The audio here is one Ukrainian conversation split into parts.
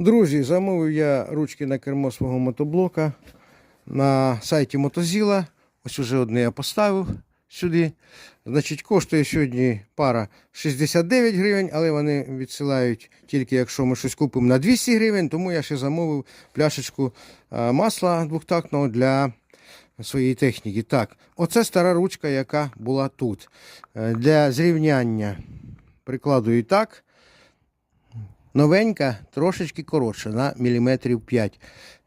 Друзі, замовив я ручки на кермо свого мотоблока на сайті Мотозіла. Ось уже одне я поставив сюди. Значить, коштує сьогодні пара 69 гривень, але вони відсилають тільки якщо ми щось купимо на 200 гривень, тому я ще замовив пляшечку масла двохтактного для своєї техніки. Так, оце стара ручка, яка була тут. Е, Для зрівняння прикладую так. Новенька, трошечки коротша, на міліметрів 5.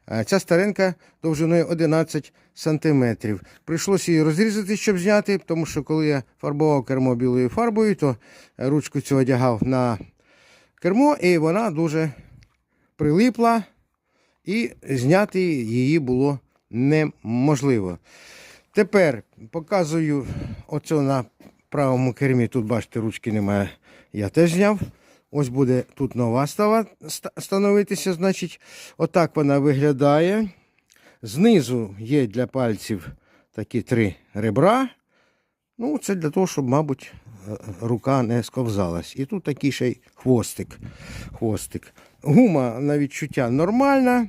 А Ця старенька довжиною 11 сантиметрів. Прийшлося її розрізати, щоб зняти, тому що коли я фарбував кермо білою фарбою, то ручку цю одягав на кермо, і вона дуже прилипла, і зняти її було неможливо. Тепер показую оце на правому кермі. Тут, бачите, ручки немає. Я теж зняв. Ось буде тут нова става становитися. Значить, отак вона виглядає. Знизу є для пальців такі три ребра. Ну, це для того, щоб, мабуть, е, рука не сковзалась. І тут такий ще й хвостик. хвостик. Гума на відчуття нормальна, е,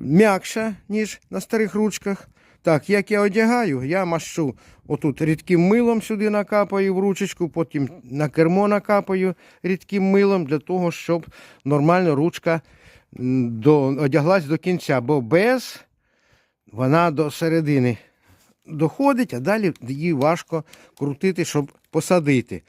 м'якша, ніж на старих ручках. Так, як я одягаю, я мащу отут рідким милом сюди накапаю в ручечку, потім на кермо накапаю рідким милом для того, щоб нормально ручка до, одяглась до кінця, бо без вона до середини доходить, а далі її важко крутити, щоб посадити.